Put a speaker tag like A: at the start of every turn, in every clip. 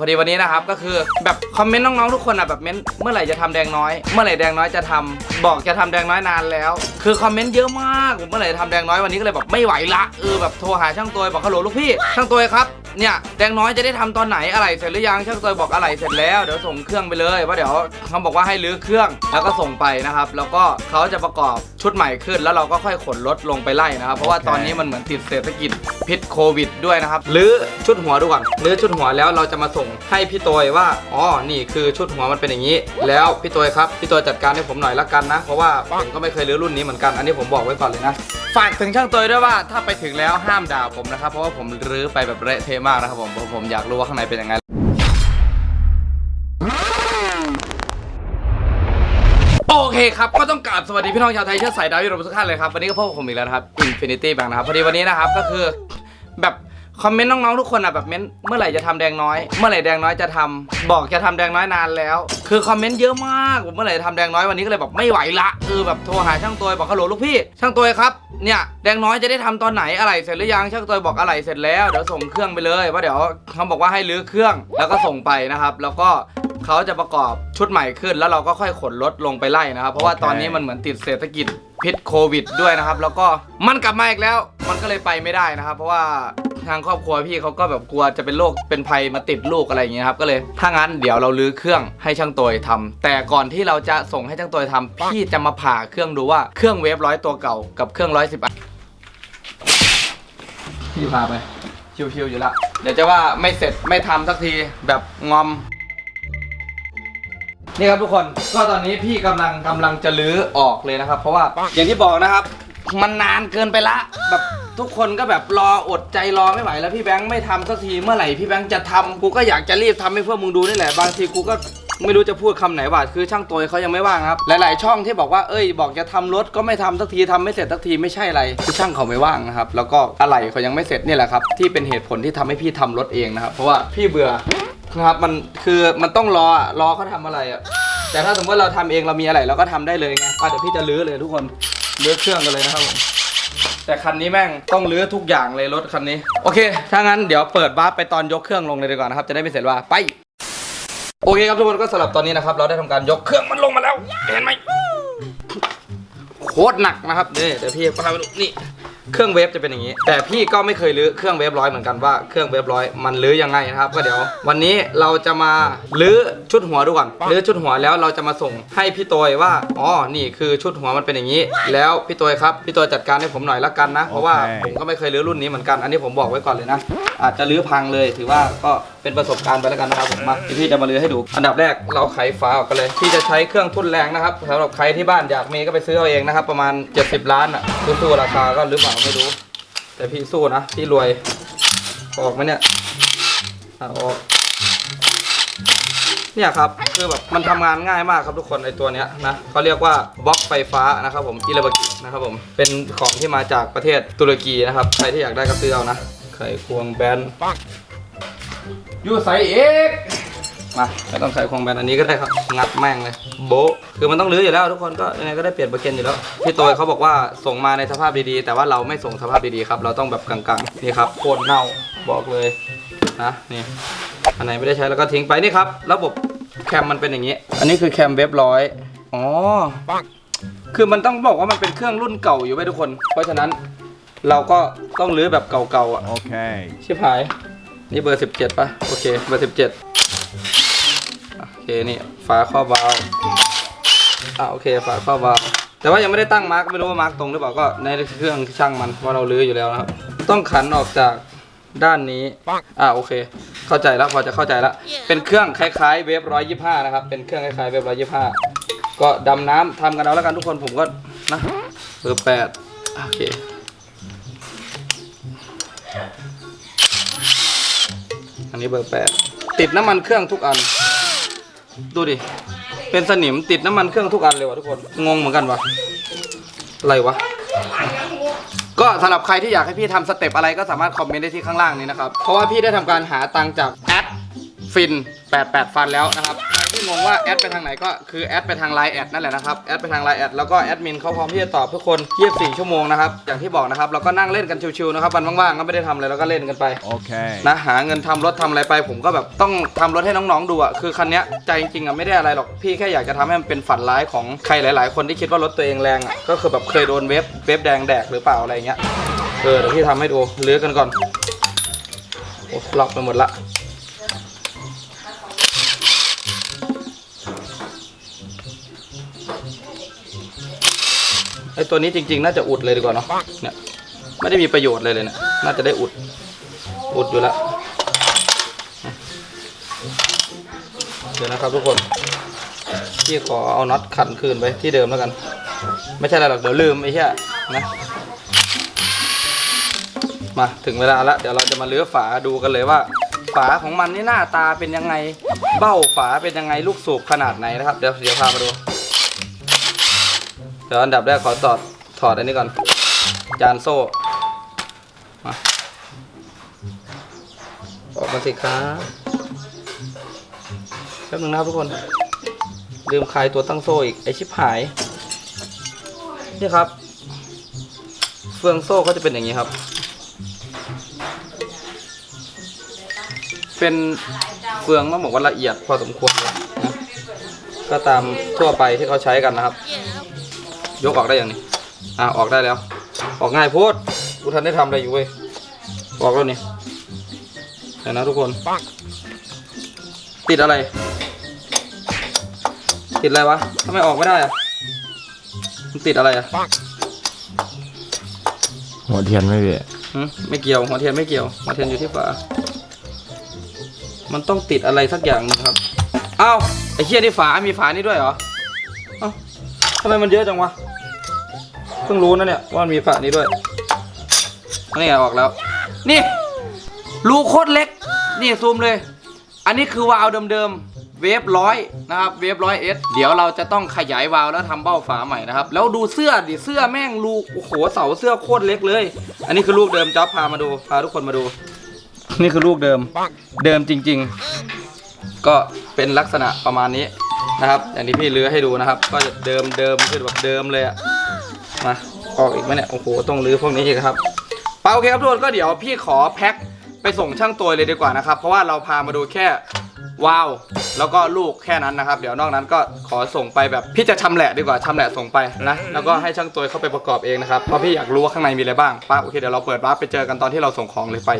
A: พอดีวันนี้นะครับก็คือแบบคอมเมนต์น้องๆทุกคนอะแบบเม้นเมื่อไหร่จะทำแดงน้อย เมื่อไหร่แดงน้อยจะทำบอกจะทำแดงน้อยนานแล้ว คือคอมเมนต์เยอะมากเมื่อไหร่จะทำแดงน้อยวันนี้ก็เลยแบบไม่ไหวละเออแบบโทรหาช่างตัวบอกฮัลโหลลูกพี่ช่างตัวครับ เนี่ยแดงน้อยจะได้ทำตอนไหนอะไรเสร็จหรือยังช่างตัวบอกอะไรเสร็จแล้วเดี๋ยวส่งเครื่องไปเลยว่าเดี๋ยวเขาบอกว่าให้รื้อเครื่องแล้วก็ส่งไปนะครับ แล้วก็เขาจะประกอบชุดใหม่ขึ้น แล้วเราก็ค่อยขนรถลงไปไล่นะครับ เพราะว่าตอนนี้มันเหมือนติดเศรษฐกิจพิษโควิดด้วยนะครับหรือชุดหัวดูก่อนหรือชุดหัวแล้วเราจะมาส่งให้พี่โตยว่าอ๋อนี่คือชุดหัวมันเป็นอย่างนี้ แล้วพี่โตยครับพี่โตยจัดการให้ผมหน่อยละกันนะเพราะว่าผมก็ไม่เคยรื้อรุ่นนี้เหมือนกันอันนี้ผมบอกไว้ก่อนเลยนะฝากถึงช่างโตยด้วยว่าถ้าไปถึงแล้วห้ามด่าผมนะครับเพราะว่าผมรื้อไปแบบเละเทะมากนะครับผมผมอยากรู้ว่าข้างในเป็นยังไงโอเคครับ ก็ต้องกราบสวัสดีพี่น้องชาวไทยเชื้อสายดาวยุโรปทุกท่านเลยครับ วันนี้ก็พบกับผมอีกแล้วครับ Infinity Bank นะครับ พอดีวันนี้นะครับ ก็คือแบบ คอมเมนต์น้องๆทุกคนอะแบบเม้นเมื่อไหร่จะทำแดงน้อย เมื่อไหร่แดงน้อยจะทำบอกจะทำแดงน้อยนานแล้ว คือคอมเมนต์เยอะมากผมเมื่อไหร่จะทำแดงน้อยวันนี้ก็เลยแบบไม่ไหวละเออแบบโทรหาช่างตัวบอกฮัลโหลลูกพี่ ช่างตัวครับเนี่ยแดงน้อยจะได้ทำตอนไหนอะไรเสร็จหรือยังช่างตัวบอกอะไรเสร็จแล้วเดี๋ยวส่งเครื่องไปเลยว่าเดี๋ยวเขาบอกว่าให้รื้อเครื่องแล้วก็ส่งไปนะครับ แล้วก็เขาจะประกอบชุดใหม่ขึ้น แล้วเราก็ค่อยขนรถลงไปไล่นะครับ เพราะว่าตอนนี้มันเหมือนติดเศรษฐกิจพิษโควิดด้วยนะครับ แล้วก็มันกลับมาอีกแล้ว มันก็เลยไปไม่ได้นะครับ เพราะว่า ทางครอบครัวพี่เขาก็แบบกลัวจะเป็นโรคเป็นภัยมาติดลูกอะไรอย่างเงี้ยครับก็เลยถ้างั้นเดี๋ยวเราลื้อเครื่องให้ช่างตัวยทำแต่ก่อนที่เราจะส่งให้ช่างตัวยทำพี่จะมาผ่าเครื่องดูว่าเครื่องเวฟร้อยตัวเก่ากับเครื่องร้อยสิบพี่พาไปชิวๆอยู่ละเดี๋ยวจะว่าไม่เสร็จไม่ทำสักทีแบบงอม นี่ครับทุกคนก็ตอนนี้พี่กำลังกำลังจะลื้อออกเลยนะครับ เพราะว่าอย่างที่บอกนะครับ มันนานเกินไปละ แบบทุกคนก็แบบรออดใจรอไม่ไหวแล้วพี่แบงค์ไม่ทำสักทีเมื่อไหร่พี่แบงค์จะทำกูก็อยากจะรีบทำให้เพื่อนมึงดูนี่แหละบางทีกูก็ไม่รู้จะพูดคำไหนว่าคือช่างตัวเขายังไม่ว่างครับ หลาย ๆ ช่องที่บอกว่าเอ้ยบอกจะทำรถก็ไม่ทำสักทีทำไม่เสร็จสักทีไม่ใช่อะไรคือช่างเขาไม่ว่างนะครับแล้วก็อะไรเขายังไม่เสร็จนี่แหละครับที่เป็นเหตุผลที่ทำให้พี่ทำรถเองนะครับเพราะว่าพี่เบื่อนะครับมันคือมันต้องรออะรอเขาทำอะไรอะแต่ถ้าสมมติเราทำเองเรามีอะไรเราก็ทำได้เลยไงอะเดี๋ยวพี่จะลื้อเลยทุกคน ลื้อเครื่องกันเลยนะครับผมแต่คันนี้แม่งต้องลื้อทุกอย่างเลยรถคันนี้โอเค ถ้างั้นเดี๋ยวเปิดวาร์ปไปตอนยกเครื่องลงเลยดีกว่านะครับ จะได้ไม่เสียเวลาไป โอเคครับทุกคนก็สำหรับตอนนี้นะครับ เราได้ทำการยกเครื่องมันลงมาแล้ว เห็นไหมโคตรหนักนะครับนี่เดี๋ยวพี่พาไปดูนี่ เครื่องเวฟจะเป็นอย่างนี้ แต่พี่ก็ไม่เคยรื้อเครื่องเวฟร้อยเหมือนกันว่าเครื่องเวฟร้อยมันรื้อยังไงนะครับ ก็เดี๋ยว วันนี้เราจะมารื้อชุดหัวดูก่อนรื้อชุดหัวแล้วเราจะมาส่งให้พี่โตยว่าอ๋อนี่คือชุดหัวมันเป็นอย่างนี้ แล้วพี่โตยครับพี่โตยจัดการให้ผมหน่อยละกันนะเพราะว่า
B: โอเค
A: ผมก็ไม่เคยรื้อรุ่นนี้เหมือนกันอันนี้ผมบอกไว้ก่อนเลยนะอาจจะรื้อพังเลยถือว่าก็ เป็นประสบการณ์ไปแล้วกันนะครับผมมาพี่จะมาเรือให้ดู อันดับแรกเราไขฝาออกกันเลยพี่จะใช้เครื่องทุ่นแรงนะครับสำหรับใครที่บ้านอยากมีก็ไปซื้อเอาเองนะครับ ประมาณ 70 ล้านอะสู้ๆราคาก็หรือเปล่าไม่รู้ แต่พี่สู้นะพี่รวยออกไหมเนี่ยออกเนี่ยครับคือแบบมันทำงานง่ายมากครับทุกคนไอตัวเนี้ยนะเขาเรียกว่าบล็อกไฟฟ้านะครับผมอิเลบากินะครับผมเป็นของที่มาจากประเทศตุรกีนะครับใครที่อยากได้ก็ซื้อเอานะไขควงแบน ยูใส่เอกมาไม่ต้องใส่ควงแบนอันนี้ก็ได้ครับ งัดแม่งเลย โบะคือมันต้องรื้ออยู่แล้วทุกคนก็ยังไงก็ได้เปลี่ยนประเกันอยู่แล้วพี่โตยเขาบอกว่าส่งมาในสภาพดีๆ แต่ว่าเราไม่ส่งสภาพดีๆครับ เราต้องแบบกลางๆ นี่ครับโคตรเน่าบอกเลยนะนี่อันไหนไม่ได้ใช้แล้วก็ทิ้งไปนี่ครับระบบแคมมันเป็นอย่างนี้ อันนี้คือแคมเว็บร้อยอ๋อคือมันต้องบอกว่ามันเป็นเครื่องรุ่นเก่าอยู่ไว้ทุกคน เพราะฉะนั้นเราก็ต้องรื้อแบบเก่าๆอะ
B: Okay.
A: ชิบหาย นี่เบอร์ 17ป่ะ โอเค เบอร์ 17 โอเค นี่ฝาครอบวาล์วอะโอเคฝาครอบวาล์วแต่ว่ายังไม่ได้ตั้งมาร์กไม่รู้ว่ามาร์กตรงหรือเปล่าก็ในเครื่องช่างมันว่าเราลื้ออยู่แล้วนะครับ ต้องขันออกจากด้านนี้ อะโอเค เข้าใจแล้วพอจะเข้าใจแล้ว เป็นเครื่องคล้ายๆเวฟร้อยยี่ห้านะครับ เป็นเครื่องคล้ายๆเวฟร้อยยี่ห้าก็ดำน้ำทำกันเอาแล้วกันทุกคนผมก็นะเบอร์แปดโอเค อันนี้เบอร์แปดติดน้ำมันเครื่องทุกอัน ดูดิ เป็นสนิมติดน้ำมันเครื่องทุกอันเลยวะทุกคน งงเหมือนกันวะอะไรวะ ก็สำหรับใครที่อยากให้พี่ทำสเต็ปอะไรก็สามารถคอมเมนต์ได้ที่ข้างล่างนี้นะครับ เพราะว่าพี่ได้ทำการหาตังค์จากแอดฟิน 88 ฟันแล้วนะครับ ที่งงว่าแอดไปทางไหนก็คือแอดไปทางไลน์แอดนั่นแหละนะครับแอดไปทางไลน์แอดแล้วก็แอดมินเขาพร้อมที่จะตอบทุกคน 24 ชั่วโมงนะครับอย่างที่บอกนะครับเราก็นั่งเล่นกันชิวๆนะครับวันว่างๆก็ไม่ได้ทำอะไรเราก็เล่นกันไป
B: Okay.
A: นะหาเงินทำรถทำอะไรไป ผมก็แบบต้องทำรถให้น้องๆดูอะคือคันเนี้ยใจจริงๆอะไม่ได้อะไรหรอกพี่แค่อยากจะทำให้มันเป็นฝันร้ายของใครหลาย ๆ คนที่คิดว่ารถตัวเองแรงอะก็คือแบบเคยโดนเว็บเว็บแดงแดกหรือเปล่าอะไรเงี้ยเออเดี๋ยวพี่ทำให้ดูเลื้อกันก่อนโอ้ล็อกไปหมดละ ไอตัวนี้จริง ๆ น่าจะอุดเลยดีกว่าเนาะเนี่ยไม่ได้มีประโยชน์เลยเลยเนี่ยน่าจะได้อุดอุดอยู่แล้วเดี๋ยวนะครับทุกคนพี่ขอเอาน็อตขันคืนไปที่เดิมแล้วกัน ไม่ใช่อะไรหรอกเดี๋ยวลืมไอ้เหี้ยนะมาถึงเวลาแล้วเดี๋ยวเราจะมาเลื้อฝาดูกันเลยว่า ฝาของมันนี่หน้าตาเป็นยังไง เบ้าฝาเป็นยังไงลูกสูบขนาดไหนนะครับ เดี๋ยวเดี๋ยวพามาดู เดี๋ยวอันดับแรกขอถอดถอดอันนี้ก่อน จานโซ่มาออกมาสิครับแป๊บนึงนะครับทุกคน ลืมคลายตัวตั้งโซ่อีก ไอชิบหาย นี่ครับ เฟืองโซ่เขาจะเป็นอย่างนี้ครับ เป็นเฟืองต้องบอกว่าละเอียดพอสมควรนะก็ตามทั่วไปที่เขาใช้กันนะครับ ยกออกได้อย่างนี้อ่าออกได้แล้ว ออกง่ายโพูดกูทันได้ทำอะไรอยู่เว้ยออกแล้วนี่เห็นนะทุกคนติดอะไร ติดอะไรวะทำไมออกไม่ได้อะมันติดอะไรอะ
B: หัวเทียนไม่เบีย
A: หึไม่เกี่ยวหัวเทียนไม่เกี่ยวหัวเทียนอยู่ที่ฝามันต้องติดอะไรสักอย่างหนึงครับเอ้าไอ้เชี่ยนี่ฝามีฝานี่ด้วยเหรอเอ้าทำไมมันเยอะจังวะ เพิ่งรู้นะเนี่ยว่ามันมีฝานี้ด้วยนี่ออกแล้ว นี่รูโคตรเล็ก นี่ซูมเลย อันนี้คือวาล์วเดิมๆ เวฟร้อยนะครับ เวฟร้อยเอสเดี๋ยวเราจะต้องขยายวาล์วแล้วทำเบ้าฝาใหม่นะครับ แล้วดูเสื้อดิ เสื้อแม่งลูโอ้โห เสาเสื้อโคตรเล็กเลย อันนี้คือลูกเดิมจ๊อบพามาดู พาทุกคนมาดู นี่คือลูกเดิม เดิมจริง ๆ ก็เป็นลักษณะประมาณนี้นะครับ อย่างที่พี่เลื้อให้ดูนะครับ ก็จะเดิมเดิมคือแบบเดิมเลยอะ มาออกอีกไหมเนี่ยโอ้โหต้องรื้อพวกนี้อีกครับปาโอเคครับทุกคนก็เดี๋ยวพี่ขอแพ็คไปส่งช่างตัวเลยดีกว่านะครับ เพราะว่าเราพามาดูแค่วาวแล้วก็ลูกแค่นั้นนะครับ เดี๋ยวนอกนั้นก็ขอส่งไปแบบพี่จะชำแหละดีกว่าชำแหละส่งไปนะแล้วก็ให้ช่างตัวเข้าไปประกอบเองนะครับเพราะพี่อยากรู้ว่าข้างในมีอะไรบ้างป้าโอเคเดี๋ยวเราเปิดวาร์ปไปเจอกันตอนที่เราส่งของเลยไป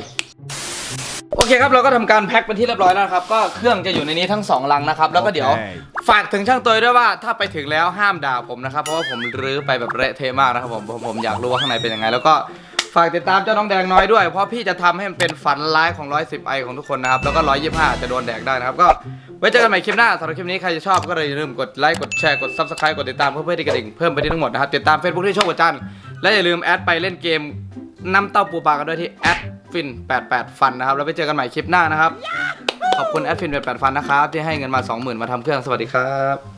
A: โอเคครับเราก็ทำการแพ็คเป็นที่เรียบร้อยแล้วนะครับก็เครื่องจะอยู่ในนี้ทั้งสองลังนะครับแล้วก็เดี๋ยว
B: โอเค
A: ฝากถึงช่างตัวด้วยว่าถ้าไปถึงแล้วห้ามด่าผมนะครับ เพราะว่าผมรื้อไปแบบเละเทะมากนะครับผมผมผมอยากรู้ว่าข้างในเป็นยังไง แล้วก็ฝากติดตามเจ้าน้องแดงน้อยด้วย เพราะพี่จะทำให้มันเป็นฝันร้ายของ110ไอของทุกคนนะครับ แล้วก็ 125 จะโดนแดกได้นะครับ ก็ไว้เจอกันใหม่คลิปหน้าสำหรับคลิปนี้ใครจะชอบก็อย่าลืมกดไลค์กดแชร์กด subscribe กดติดตามเพื่อเพื่อที่กระดิ่งเพิ่มไปที่ทั้งหมดนะครับติดตาม Facebook ที่โชคกับจันทร์และอย่าลืมแอดไปเล่นเกมน้ำเต้าปูปลากันด้วยที่แอด ฟิน88 ฟันนะครับ แล้วไปเจอกันใหม่คลิปหน้านะครับ ขอบคุณแอดฟิน88 ฟันนะครับ ที่ให้เงินมา 20,000 มาทำเครื่อง สวัสดีครับ